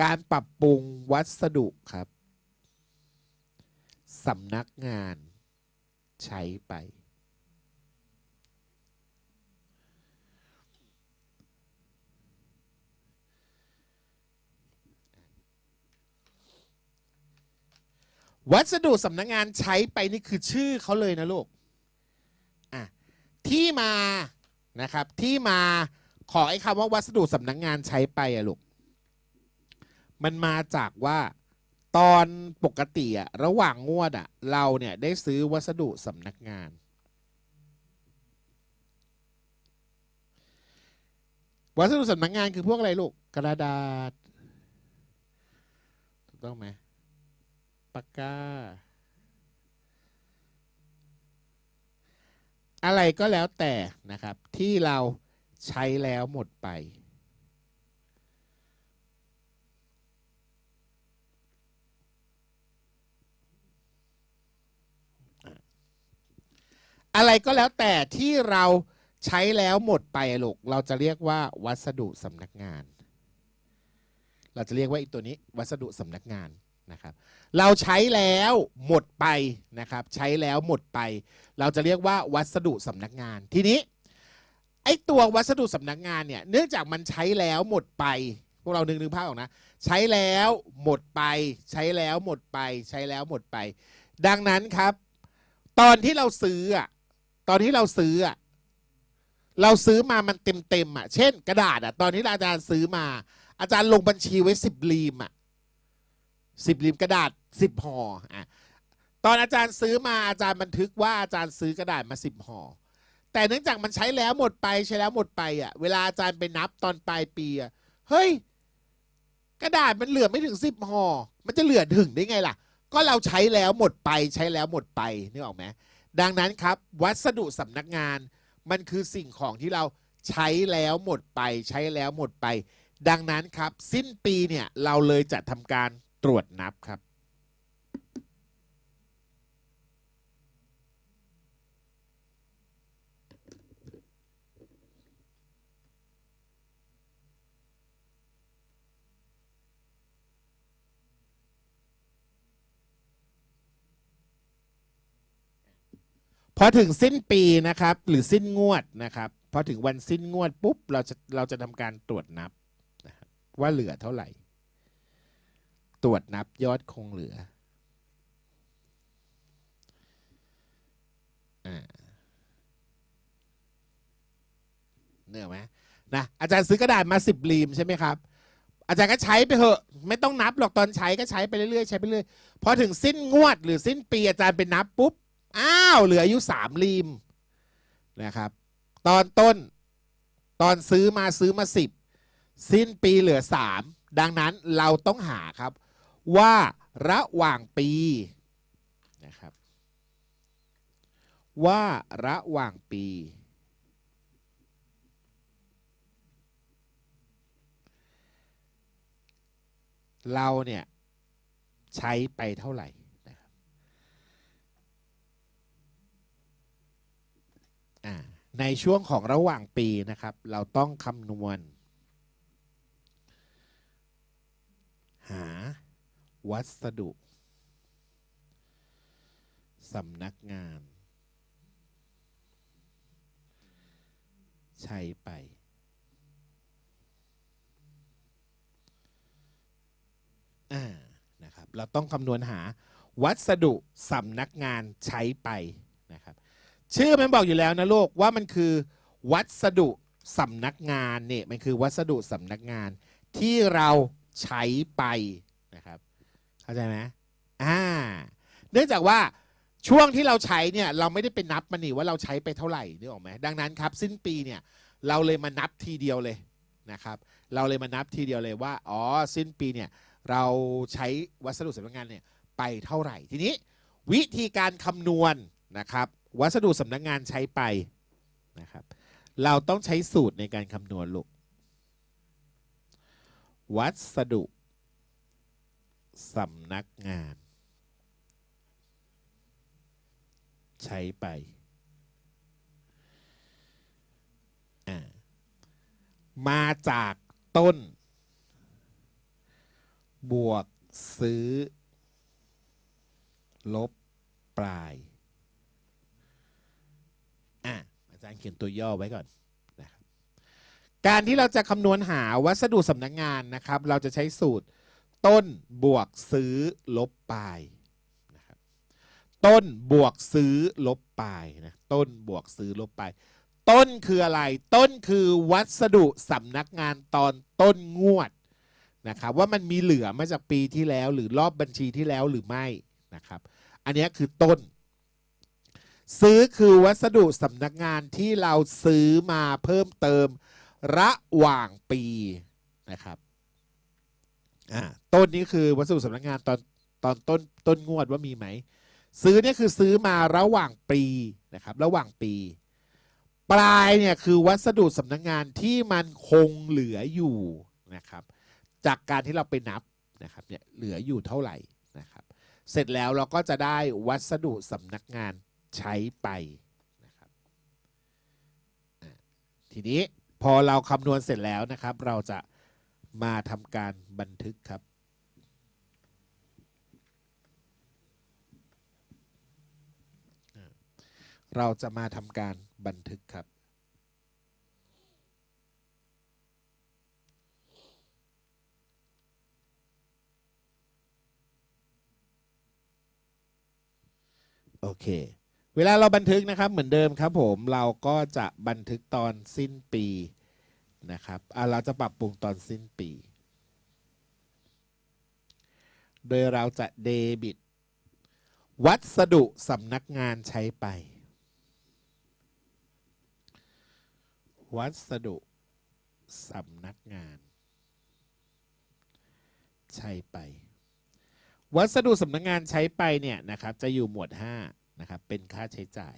การปรับปรุงวัสดุครับสำนักงานใช้ไป วัสดุสำนักงานใช้ไปนี่คือชื่อเขาเลยนะลูกอะที่มานะครับที่มาขอไอ้คำว่าวัสดุสำนักงานใช้ไปอะลูก มันมาจากว่าตอนปกติอะระหว่างงวดอะเราเนี่ยได้ซื้อวัสดุสำนักงาน วัสดุสำนักงานคือพวกอะไรลูกกระดาษถูกต้องไหมปากกาอะไรก็แล้วแต่นะครับที่เราใช้แล้วหมดไป อะไรก็แล้วแต่ที่เราใช้แล้วหมดไปลูกเราจะเรียกว่าวัสดุสำนักงาน เราจะเรียกว่าอีกตัวนี้วัสดุสำนักงานนะครับ เราใช้แล้วหมดไปนะครับ ใช้แล้วหมดไป เราจะเรียกว่าวัสดุสำนักงาน ทีนี้ไอ้ตัววัสดุสำนักงานเนี่ยเนื่องจากมันใช้แล้วหมดไป พวกเรานึกนึกภาพออกนะ ใช้แล้วหมดไป ใช้แล้วหมดไป ใช้แล้วหมดไป ดังนั้นครับ ตอนที่เราซื้ออะ ตอนที่เราซื้ออะเราซื้อมามันเต็มเต็มอะเช่น กระดาษอะตอนที่อาจารย์ซื้อมา อาจารย์ลงบัญชีไว้สิบรีมอะสิบรีมกระดาษสิบห่ออะตอนอาจารย์ซื้อมาอาจารย์บันทึกว่าอาจารย์ซื้อกระดาษมาสิบห่อแต่เนื่องจากมันใช้แล้วหมดไปใช้แล้วหมดไปอะเวลาอาจารย์ไปนับตอนปลายปีอะเฮ้ยกระดาษมันเหลือไม่ถึงสิบห่อมันจะเหลือถึงได้ไงล่ะ ก็เราใช้แล้วหมดไปใช้แล้วหมดไปนึกออกไหม ดังนั้นครับ วัสดุสำนักงานมันคือสิ่งของที่เราใช้แล้วหมดไป ใช้แล้วหมดไป ดังนั้นครับ สิ้นปีเนี่ยเราเลยจะทำการตรวจนับครับ พอถึงสิ้นปีนะครับ หรือสิ้นงวดนะครับพอถึงวันสิ้นงวดปุ๊บเราจะเราจะทำการตรวจนับนะครับว่าเหลือเท่าไหร่ ตรวจนับยอดคงเหลืออ่าเนื้อไหมนะอาจารย์ซื้อกระดาษมาสิบรีมใช่ไหมครับอาจารย์ก็ใช้ไปเถอะไม่ต้องนับหรอกตอนใช้ก็ใช้ไปเรื่อยๆใช้ไปเรื่อยพอถึงสิ้นงวดหรือสิ้นปีอาจารย์ไปนับปุ๊บ อ้าวเหลืออายู่สามรีมนะครับ ตอนต้นตอนซื้อมาซื้อมาสิบสิ้นปีเหลือสามดังนั้นเราต้องหาครับว่าระหว่างปีนะครับ ว่าระหว่างปี เราเนี่ย ใช้ไปเท่าไหร่นะครับ อ่า ในช่วงของระหว่างปีนะครับ เราต้องคำนวณ หาวัสดุสำนักงาน ใช้ไป อ่า นะครับ เราต้องคำนวณหาวัสดุสำนักงานใช้ไปนะครับ ชื่อมันบอกอยู่แล้วนะลูกว่ามันคือ วัสดุสำนักงานเนี่ยมันคือวัสดุสำนักงานที่เราใช้ไปนะครับเข้าใจไหมอ่าเนื่องจากว่าช่วงที่เราใช้เนี่ยเราไม่ได้ไปนับมันนี่ว่าเราใช้ไปเท่าไหร่นึกออกไหมดังนั้นครับ สิ้นปีเนี่ยเราเลยมานับทีเดียวเลยนะครับ เราเลยมานับทีเดียวเลยว่าอ๋อสิ้นปีเนี่ยเราใช้วัสดุสำนักงานเนี่ยไปเท่าไหร่ ทีนี้วิธีการคำนวณนะครับวัสดุสำนักงานใช้ไปนะครับ เราต้องใช้สูตรในการคำนวณลูก วัสดุสำนักงาน ใช้ไปอ่ามาจากต้น บวกซื้อ ลบปลาย อะ อาจารย์ เขียนตัวย่อไว้ก่อนนะครับการที่เราจะคำนวณหาวัสดุสำนักงานนะครับ เราจะใช้สูตรต้นบวกซื้อลบปลายนะครับต้นบวกซื้อลบปลายนะต้นบวกซื้อลบปลายต้นคืออะไร ต้นคือวัสดุสำนักงานตอนต้นงวดนะครับว่ามันมีเหลือมาจากปีที่แล้วหรือรอบบัญชีที่แล้วหรือไม่นะครับ อันนี้คือต้น ซื้อคือวัสดุสำนักงานที่เราซื้อมาเพิ่มเติมระหว่างปีนะครับอ่าต้นนี้คือวัสดุสำนักงานตอนตอนต้นต้นงวดว่ามีไหม ซื้อเนี่ยคือซื้อมาระหว่างปีนะครับ ระหว่างปี ปลายเนี่ยคือวัสดุสำนักงานที่มันคงเหลืออยู่นะครับ จากการที่เราไปนับนะครับเนี่ยเหลืออยู่เท่าไหร่นะครับ เสร็จแล้วเราก็จะได้วัสดุสำนักงาน ใช้ไปนะครับทีนี้พอเราคำนวณเสร็จแล้วนะครับ เราจะมาทำการบันทึกครับเราจะมาทำการบันทึกครับ โอเค เวลาเราบันทึกนะครับเหมือนเดิมครับผมเราก็จะบันทึกตอนสิ้นปีนะครับเราจะปรับปรุงตอนสิ้นปี โดยเราจะเดบิต วัสดุสำนักงานใช้ไป วัสดุสำนักงาน ใช้ไป วัสดุสำนักงานใช้ไปเนี่ยนะครับจะอยู่หมวด 5 นะครับ เป็นค่าใช้จ่าย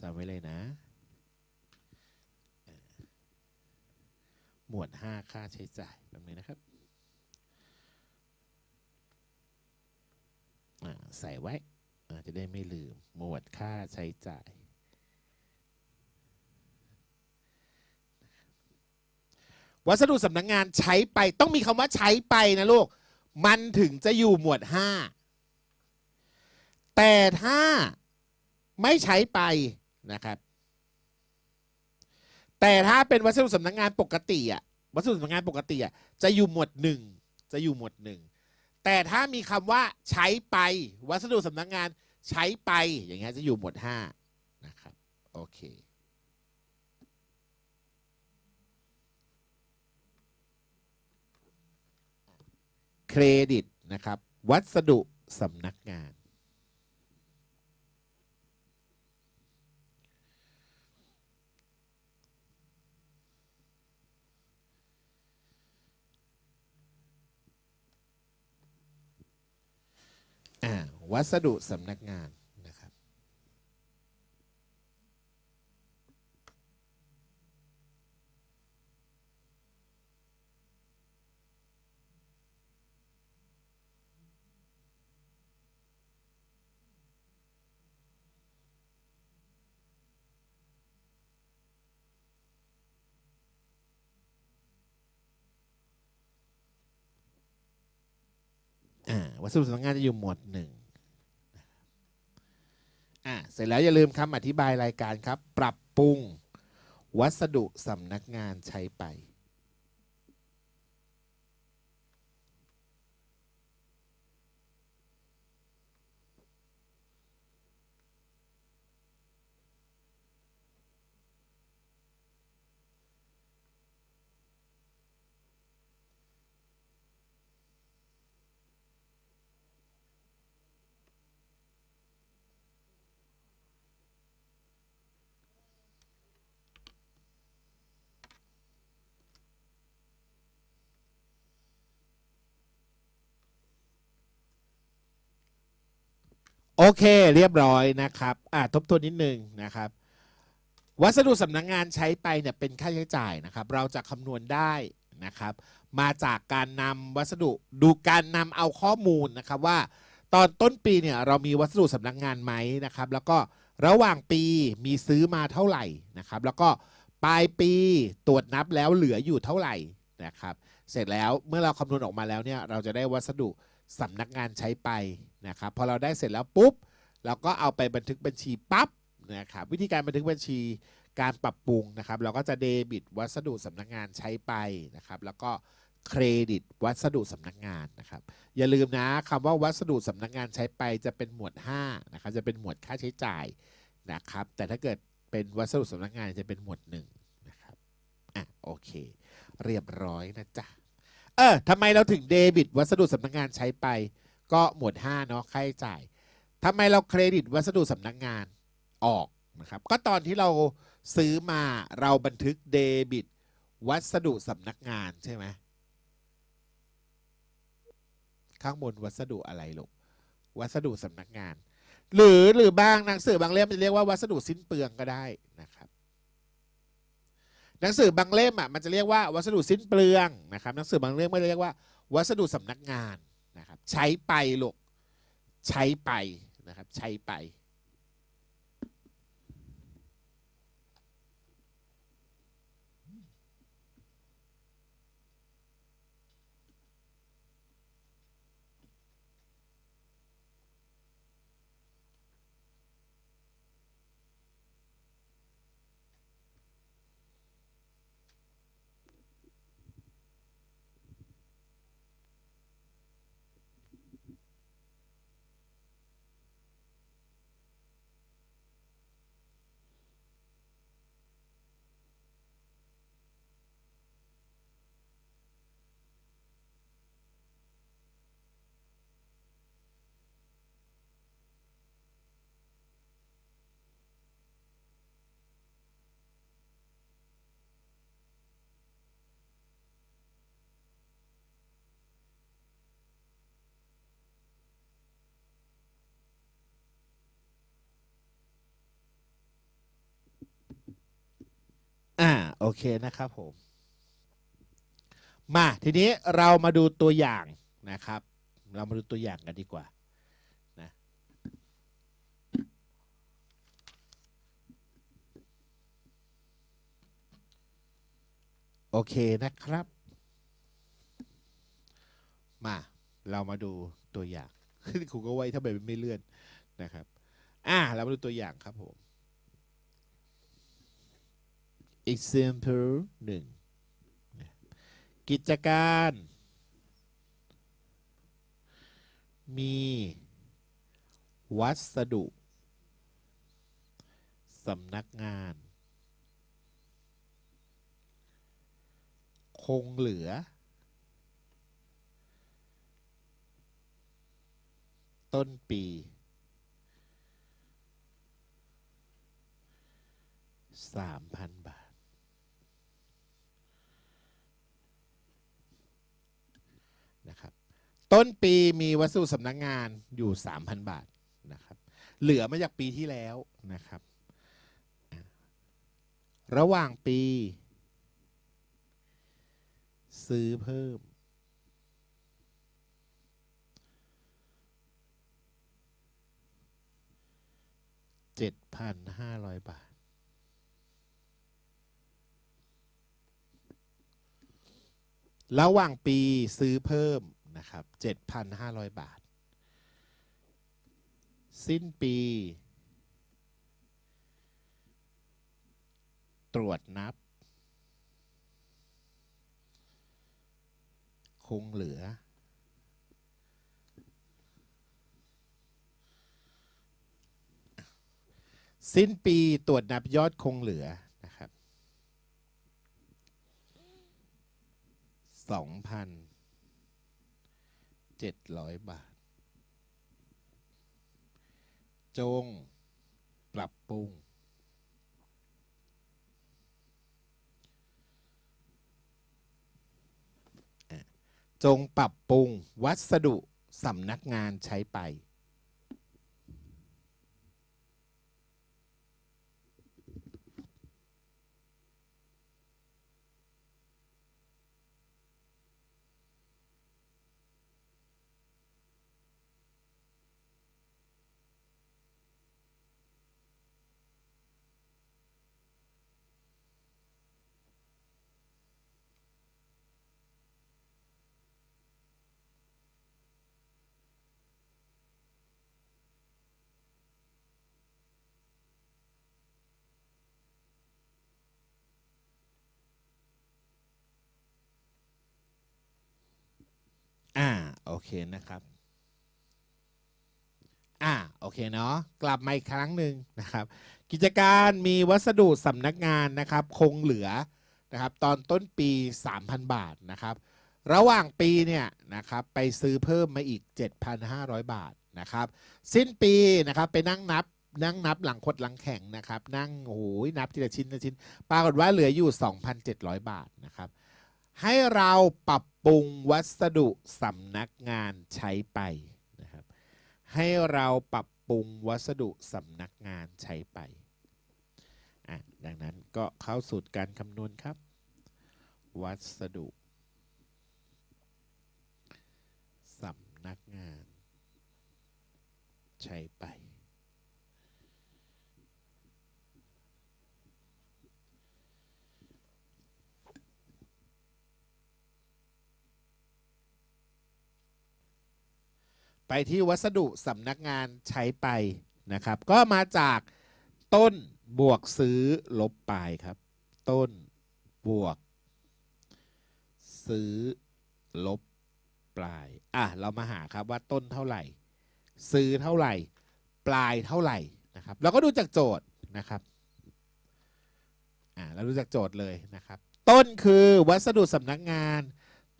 จำไว้เลยนะ หมวด 5 ค่าใช้จ่ายแบบนี้นะครับ ใส่ไว้จะได้ไม่ลืม หมวดค่าใช้จ่ายวัสดุสำนักงานใช้ไปต้องมีคำว่าใช้ไปนะลูก มันถึงจะอยู่หมวด 5 แต่ถ้าไม่ใช้ไปนะครับ แต่ถ้าเป็นวัสดุสำนักงานปกติอะวัสดุสำนักงานปกติอะจะอยู่หมวดหนึ่งจะอยู่หมวดหนึ่งแต่ถ้ามีคำว่าใช้ไป วัสดุสำนักงานใช้ไปอย่างเงี้ยจะอยู่หมวดห้านะครับโอเคเครดิตนะครับ วัสดุสำนักงาน วัสดุสำนักงานนะครับ อ่า วัสดุสำนักงานจะอยู่หมวดหนึ่งอะเสร็จแล้วอย่าลืมคำอธิบายรายการครับ ปรับปรุง วัสดุสำนักงานใช้ไป โอเคเรียบร้อยนะครับอะทบทวนนิดนึงนะครับ วัสดุสำนักงงานใช้ไปเนี่ยเป็นค่าใช้จ่ายนะครับ เราจะคำนวณได้นะครับ มาจากการนำวัสดุดูการนำเอาข้อมูลนะครับว่าตอนต้นปีเนี่ยเรามีวัสดุสำนักงานไหมนะครับ แล้วก็ระหว่างปีมีซื้อมาเท่าไหร่นะครับ แล้วก็ปลายปีตรวจนับแล้วเหลืออยู่เท่าไหร่นะครับ เสร็จแล้วเมื่อเราคำนวณออกมาแล้วเนี่ยเราจะได้วัสดุ สำนักงานใช้ไปนะครับพอเราได้เสร็จแล้วปุ๊บ เราก็เอาไปบันทึกบัญชีปั๊บนะครับวิธีการบันทึกบัญชีการปรับปรุงนะครับ เราก็จะเดบิตวัสดุสำนักงานใช้ไปนะครับ แล้วก็เครดิตวัสดุสำนักงานนะครับ อย่าลืมนะคำว่าวัสดุสำนักงานใช้ไปจะเป็นหมวด5นะครับจะเป็นหมวดค่าใช้จ่ายนะครับ แต่ถ้าเกิดเป็นวัสดุสำนักงานจะเป็นหมวดหนึ่งนะครับอะโอเค เรียบร้อยนะจ๊ะ เออทำไมเราถึงเดบิตวัสดุสำนักงานใช้ไป ก็หมวด5เนาะค่าใช้จ่ายทำไมเราเครดิตวัสดุสำนักงานออกนะครับ ก็ตอนที่เราซื้อมาเราบันทึกเดบิต วัสดุสำนักงานใช่ไหมข้างบนวัสดุอะไรลูกวัสดุสำนักงาน หรือหรือบางหนังสือบางเล่มจะเรียกว่าวัสดุสิ้นเปลืองก็ได้นะครับ หนังสือบางเล่มอะมันจะเรียกว่าวัสดุสิ้นเปลืองนะครับหนังสือบางเล่มก็จะเรียกว่า วัสดุสำนักงานนะครับใช้ไปลูกใช้ไปนะครับใช้ไป อ่า โอเคนะครับผม มาทีนี้เรามาดูตัวอย่างนะครับ เรามาดูตัวอย่างกันดีกว่านะโอเคนะครับ มาเรามาดูตัวอย่างครูก็ไว้ถ้าแบบไม่เลื่อนนะครับ อ่าเรามาดูตัวอย่างครับผม example หนึ่งกิจการ มีวัสดุสำนักงาน คงเหลือ ต้นปีสามพันบาท นะครับ ต้นปีมีวัสดุสำนักงานอยู่ 3,000 บาทนะครับ เหลือมาจากปีที่แล้วนะครับ ระหว่างปี ซื้อเพิ่ม7,500บาทระหว่างปีซื้อเพิ่ม นะครับ 7,500 บาท สิ้นปี ตรวจนับ คงเหลือ สิ้นปีตรวจนับยอดคงเหลือนะครับสองพัน เจ็ดร้อยบาท จงปรับปรุง จงปรับปรุงวัสดุสำนักงานใช้ไป อ่าโอเคนะครับ อ่าโอเคเนาะกลับมาอีกครั้งหนึ่งนะครับ กิจการมีวัสดุสำนักงานนะครับ คงเหลือนะครับตอนต้นปี 3,000 บาทนะครับ ระหว่างปีเนี่ยนะครับไปซื้อเพิ่มมาอีก 7,500 บาทนะครับ สิ้นปีนะครับไปนั่งนับนั่งนับหลังคดหลังแข่งนะครับ นั่งโอ้โหนับทีละชิ้นทีละชิ้น ปรากฏว่าเหลืออยู่ 2,700 บาทนะครับ ให้เราปรับปรุงวัสดุสำนักงานใช้ไปนะครับ ให้เราปรับปรุงวัสดุสำนักงานใช้ไป ดังนั้นก็เข้าสูตรการคำนวณครับ วัสดุสำนักงาน ใช้ไป ไปที่วัสดุสำนักงานใช้ไปนะครับ ก็มาจากต้นบวกซื้อลบปลายครับ ต้นบวก ซื้อลบปลาย อะ เรามาหาครับว่าต้นเท่าไหร่ ซื้อเท่าไหร่ ปลายเท่าไหร่นะครับ เราก็ดูจากโจทย์นะครับ อ่าเราดูจากโจทย์เลยนะครับ ต้นคือวัสดุสำนักงาน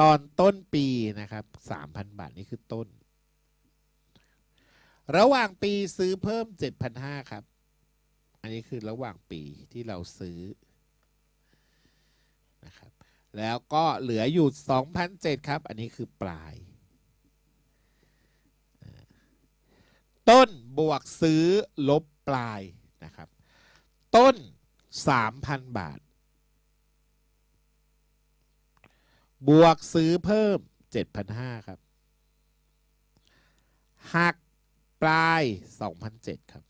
ตอนต้นปีนะครับ 3,000 บาท นี่คือต้น ระหว่างปีซื้อเพิ่ม 7,500 ครับ อันนี้คือระหว่างปีที่เราซื้อนะครับ แล้วก็เหลืออยู่ 2,007ครับ อันนี้คือปลาย ต้นบวกซื้อลบปลายนะครับ ต้น 3,000 บาท บวกซื้อเพิ่ม 7,500 ครับหัก ปลาย 2,007 ครับ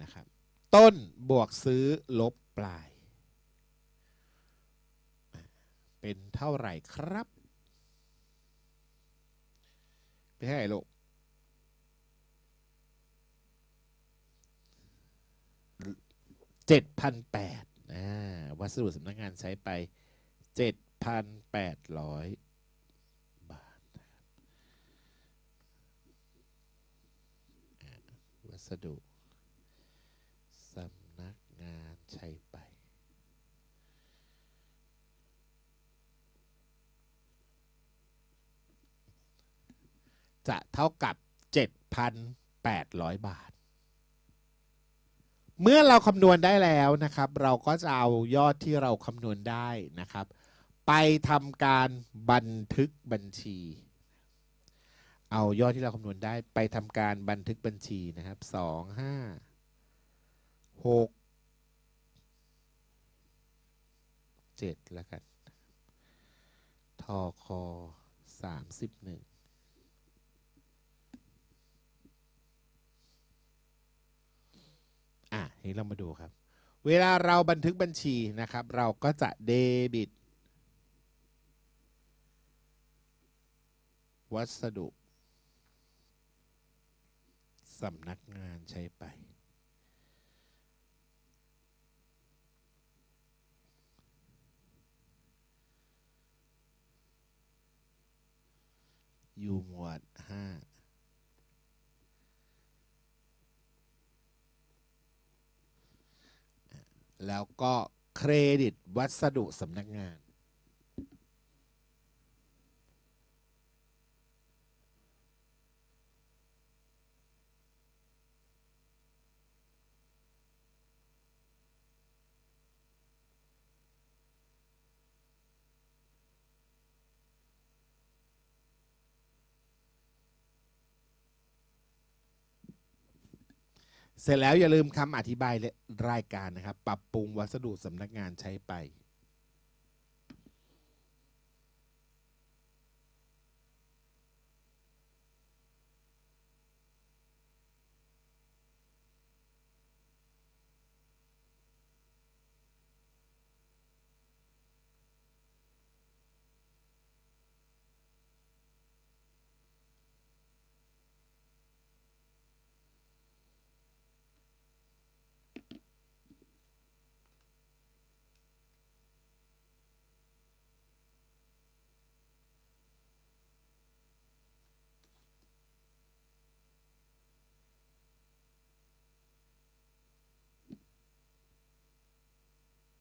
นะครับต้นบวกซื้อลบปลาย เป็นเท่าไหร่ครับเป็นเท่าไหร่ลูกเจ็ดพันแปดวัสดุสำนักงานใช้ไปเจ็ดพันแปดร้อยบาทนะครับอ่า วัสดุสำนักงานใช้ไป จะเท่ากับ 7,800 บาท เมื่อเราคำนวณได้แล้วนะครับ เราก็จะเอายอดที่เราคำนวณได้นะครับ ไปทำการบันทึกบัญชี เอายอดที่เราคำนวณได้ไปทำการบันทึกบัญชีนะครับสองห้าหกเจ็ดแล้วกันทอคอสามสิบหนึ่งอะทีนี้เรามาดูครับ เวลาเราบันทึกบัญชีนะครับ เราก็จะเดบิต วัสดุ สำนักงานใช้ไป อยู่หมวดห้าแล้วก็เครดิตวัสดุสำนักงาน เสร็จแล้วอย่าลืมคำอธิบายและรายการนะครับ ปรับปรุงวัสดุสำนักงานใช้ไป